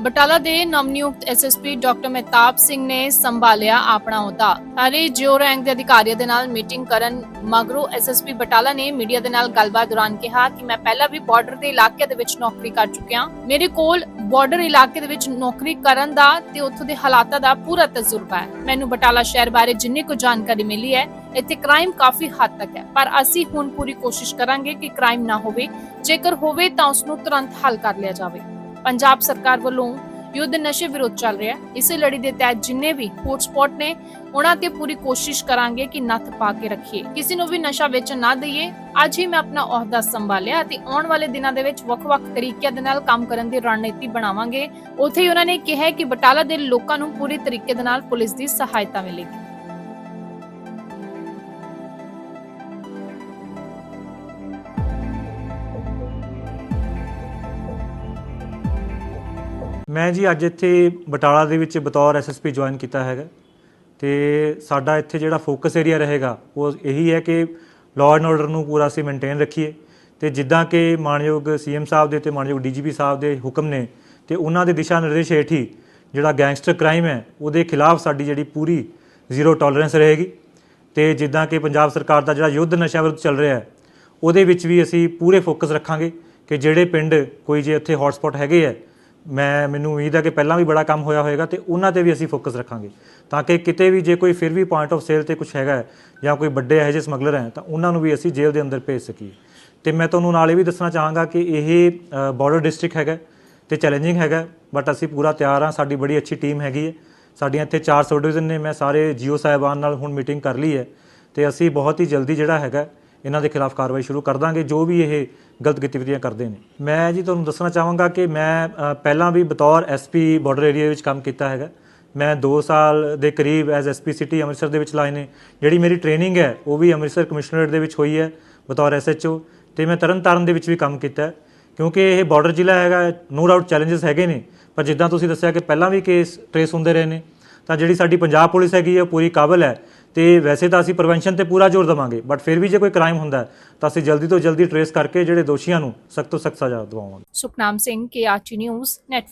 ਬਟਾਲਾ ਦੇ ਨਵਨਿਯੁਕਤ SSP doctor Mehtab Singh ਨੇ ਸੰਭਾਲਿਆ ਆਪਣਾ ਅਹੁਦਾ। ਸਾਰੇ ਜਿਓ ਰੈਂਕ ਦੇ ਅਧਿਕਾਰੀਆਂ ਦੇ ਨਾਲ ਮੀਟਿੰਗ ਕਰਨ ਮਗਰੋਂ ਐਸਐਸਪੀ ਬਟਾਲਾ ਨੇ ਮੀਡੀਆ ਦੇ ਨਾਲ ਗੱਲਬਾਤ ਦੌਰਾਨ ਕਿਹਾ ਕਿ ਮੈਂ ਪਹਿਲਾਂ ਵੀ ਬਾਰਡਰ ਦੇ ਇਲਾਕੇ ਦੇ ਵਿੱਚ ਨੌਕਰੀ ਕਰ ਚੁੱਕਿਆ ਮੇਰੇ ਕੋਲ ਬਾਰਡਰ ਇਲਾਕੇ ਦੇ ਵਿੱਚ ਨੌਕਰੀ ਕਰਨ ਦਾ ਤੇ ਉੱਥੋਂ ਦੇ ਹਾਲਾਤਾਂ ਦਾ ਪੂਰਾ ਤਜਰਬਾ ਹੈ। ਮੈਨੂੰ ਬਟਾਲਾ ਸ਼ਹਿਰ ਬਾਰੇ ਜਿੰਨੀ ਕੁ ਜਾਣਕਾਰੀ ਮਿਲੀ ਹੈ, ਇੱਥੇ ਕ੍ਰਾਈਮ ਕਾਫੀ ਹੱਦ ਤੱਕ ਹੈ। ਪਰ ਅਸੀਂ ਹੁਣ ਪੂਰੀ ਕੋਸ਼ਿਸ਼ ਕਰਾਂਗੇ ਕਿ ਕ੍ਰਾਈਮ ਨਾ ਹੋਵੇ। ਜੇਕਰ ਹੋਵੇ ਤਾਂ ਉਸ ਨੂੰ ਤੁਰੰਤ ਹੱਲ ਕਰ ਲਿਆ ਜਾਵੇ। ਪੰਜਾਬ ਸਰਕਾਰ ਵੱਲੋਂ ਯੁੱਧ ਨਸ਼ੇ ਵਿਰੋਧ ਚੱਲ ਰਿਹਾ ਹੈ। ਇਸੇ ਲੜੀ ਦੇ ਤਹਿਤ ਜਿੰਨੇ ਵੀ ਹੌਟਸਪੌਟ ਨੇ, ਉਹਨਾਂ ਤੇ ਪੂਰੀ ਕੋਸ਼ਿਸ਼ ਕਰਾਂਗੇ ਕਿ ਨੱਥ ਪਾ ਕੇ ਰੱਖੀਏ। ਕਿਸੇ ਨੂੰ ਵੀ ਨਸ਼ਾ ਵੇਚਣ ਨਾ ਦਈਏ, ਅੱਜ ਹੀ ਮੈਂ ਆਪਣਾ ਅਹੁਦਾ ਸੰਭਾਲਿਆ ਅਤੇ ਆਉਣ ਵਾਲੇ ਦਿਨਾਂ ਦੇ ਵਿੱਚ ਵੱਖ-ਵੱਖ ਤਰੀਕਿਆਂ ਦੇ ਨਾਲ ਕੰਮ ਕਰਨ ਦੀ ਰਣਨੀਤੀ ਬਣਾਵਾਂਗੇ। ਉੱਥੇ ਹੀ ਉਹਨਾਂ ਨੇ ਕਿਹਾ ਕਿ ਬਟਾਲਾ ਦੇ ਲੋਕਾਂ ਨੂੰ ਪੂਰੀ ਤਰੀਕੇ ਦੇ ਨਾਲ ਪੁਲਿਸ ਦੀ ਸਹਾਇਤਾ ਮਿਲੇਗੀ। ਮੈਂ ਜੀ ਅੱਜ ਇੱਥੇ ਬਟਾਲਾ ਦੇ ਵਿੱਚ ਬਤੌਰ ਐਸਐਸਪੀ ਜੁਆਇਨ ਕੀਤਾ ਹੈਗਾ। ਤੇ ਸਾਡਾ ਇੱਥੇ ਜਿਹੜਾ ਫੋਕਸ ਏਰੀਆ ਰਹੇਗਾ, ਉਹ ਇਹੀ ਹੈ ਕਿ ਲਾਅ ਐਂਡ ਆਰਡਰ ਨੂੰ ਪੂਰਾ ਅਸੀਂ ਮੇਨਟੇਨ ਰੱਖੀਏ। ਤੇ ਜਿੱਦਾਂ ਕਿ ਮਾਨਯੋਗ ਸੀਐਮ ਸਾਹਿਬ ਦੇ ਤੇ ਮਾਨਯੋਗ ਡੀਜੀਪੀ ਸਾਹਿਬ ਦੇ ਹੁਕਮ ਨੇ, ਤੇ ਉਹਨਾਂ ਦੇ ਦਿਸ਼ਾ ਨਿਰਦੇਸ਼ ਹੇਠ ਹੀ ਜਿਹੜਾ ਗੈਂਗਸਟਰ ਕ੍ਰਾਈਮ ਹੈ, ਉਹਦੇ ਖਿਲਾਫ ਸਾਡੀ ਜਿਹੜੀ ਪੂਰੀ ਜ਼ੀਰੋ ਟੋਲਰੈਂਸ ਰਹੇਗੀ। ਤੇ ਜਿੱਦਾਂ ਕਿ ਪੰਜਾਬ ਸਰਕਾਰ ਦਾ ਜਿਹੜਾ ਯੁੱਧ ਨਸ਼ਾ ਵਿਰੁੱਧ ਚੱਲ ਰਿਹਾ ਹੈ, ਉਹਦੇ ਵਿੱਚ ਵੀ ਅਸੀਂ ਪੂਰੇ ਫੋਕਸ ਰੱਖਾਂਗੇ ਕਿ ਜਿਹੜੇ ਪਿੰਡ ਕੋਈ ਜੇ ਉੱਥੇ ਹੌਟਸਪੌਟ ਹੈਗੇ ਹੈ ਮੈਂ, ਮੈਨੂੰ ਉਮੀਦ ਹੈ ਕਿ ਪਹਿਲਾਂ ਵੀ ਬੜਾ ਕੰਮ ਹੋਇਆ ਹੋਵੇਗਾ ਤੇ ਉਹਨਾਂ ਤੇ ਵੀ ਅਸੀਂ ਫੋਕਸ ਰੱਖਾਂਗੇ। ਤਾਂ ਕਿ ਕਿਤੇ ਵੀ ਜੇ ਕੋਈ ਫਿਰ ਵੀ ਪੁਆਇੰਟ ਆਫ ਸੇਲ ਤੇ ਕੁਝ ਹੈਗਾ ਜਾਂ ਕੋਈ ਵੱਡੇ ਇਹੋ ਜਿਹੇ ਸਮਗਲਰ ਹੈ, ਤਾਂ ਉਹਨਾਂ ਨੂੰ ਵੀ ਅਸੀਂ ਜੇਲ੍ਹ ਦੇ ਅੰਦਰ ਭੇਜ ਸਕੀਏ। ਤੇ ਮੈਂ ਤੁਹਾਨੂੰ ਨਾਲ ਇਹ ਵੀ ਦੱਸਣਾ ਚਾਹਾਂਗਾ ਕਿ ਇਹ ਬਾਰਡਰ ਡਿਸਟ੍ਰਿਕਟ ਹੈਗਾ ਤੇ ਚੈਲੰਜਿੰਗ ਹੈਗਾ ਬਟ ਅਸੀਂ ਪੂਰਾ ਤਿਆਰ ਹਾਂ, ਸਾਡੀ ਬੜੀ ਅੱਛੀ ਟੀਮ ਹੈਗੀ ਹੈ। ਸਾਡੀਆਂ ਇੱਥੇ ਚਾਰ ਸਬ ਡਿਵੀਜ਼ਨ ਨੇ, ਮੈਂ ਸਾਰੇ ਜੀਓ ਸਾਹਿਬਾਨ ਨਾਲ ਹੁਣ ਮੀਟਿੰਗ ਕਰ ਲਈ ਹੈ ਤੇ ਅਸੀਂ ਬਹੁਤ ਹੀ ਜਲਦੀ ਜਿਹੜਾ ਹੈਗਾ ਇਹਨਾਂ ਦੇ ਖਿਲਾਫ ਕਾਰਵਾਈ ਸ਼ੁਰੂ ਕਰ ਦਾਂਗੇ, ਜੋ ਵੀ ਇਹ ਗਲਤ ਗਤੀਵਿਧੀਆਂ ਕਰਦੇ ਨੇ। ਮੈਂ ਜੀ ਤੁਹਾਨੂੰ ਦੱਸਣਾ ਚਾਹਾਂਗਾ ਕਿ ਮੈਂ ਪਹਿਲਾਂ ਵੀ ਬਤੌਰ ਐਸਪੀ ਬਾਰਡਰ ਏਰੀਆ ਵਿੱਚ ਕੰਮ ਕੀਤਾ ਹੈਗਾ। ਮੈਂ 2 ਸਾਲ ਦੇ ਕਰੀਬ ਐਜ਼ ਐਸਪੀ ਸਿਟੀ ਅੰਮ੍ਰਿਤਸਰ ਦੇ ਵਿੱਚ ਲਾਏ ਨੇ। ਜਿਹੜੀ ਮੇਰੀ ਟ੍ਰੇਨਿੰਗ ਹੈ, ਉਹ ਵੀ ਅੰਮ੍ਰਿਤਸਰ ਕਮਿਸ਼ਨਰੇਟ ਦੇ ਵਿੱਚ ਹੋਈ ਹੈ, ਬਤੌਰ ਐਸਐਚਓ ਤੇ ਮੈਂ ਤਰਨਤਾਰਨ ਦੇ ਵਿੱਚ ਵੀ ਕੰਮ ਕੀਤਾ ਕਿਉਂਕਿ ਇਹ ਬਾਰਡਰ ਜ਼ਿਲ੍ਹਾ ਹੈਗਾ ਨੋ ਡਾਊਟ ਚੈਲੰਜਸ ਹੈਗੇ ਨੇ। ਪਰ ਜਿੱਦਾਂ ਤੁਸੀਂ ਦੱਸਿਆ ਕਿ ਪਹਿਲਾਂ ਵੀ ਕੇਸ ਟ੍ਰੇਸ ਹੁੰਦੇ ਰਹੇ ਨੇ, ਤਾਂ ਜਿਹੜੀ ਸਾਡੀ ਪੰਜਾਬ ਪੁਲਿਸ ਹੈਗੀ ਹੈ, ਉਹ ਪੂਰੀ ਕਾਬਲ ਹੈ। ਤੇ ਵੈਸੇ ਤਾਂ ਅਸੀਂ ਪ੍ਰੀਵੈਂਸ਼ਨ ਤੇ ਪੂਰਾ ਜ਼ੋਰ ਦਵਾਂਗੇ ਬਟ ਫਿਰ ਵੀ ਜੇ ਕੋਈ ਕ੍ਰਾਈਮ ਹੁੰਦਾ ਹੈ, ਤਾਂ ਅਸੀਂ ਜਲਦੀ ਤੋਂ ਜਲਦੀ ਟਰੇਸ ਕਰਕੇ ਜਿਹੜੇ ਦੋਸ਼ੀਆਂ ਨੂੰ ਸਖਤ ਤੋਂ ਸਖਤ ਸਜ਼ਾ ਦਿਵਾਵਾਂਗੇ। Sukhnam Singh K RT news network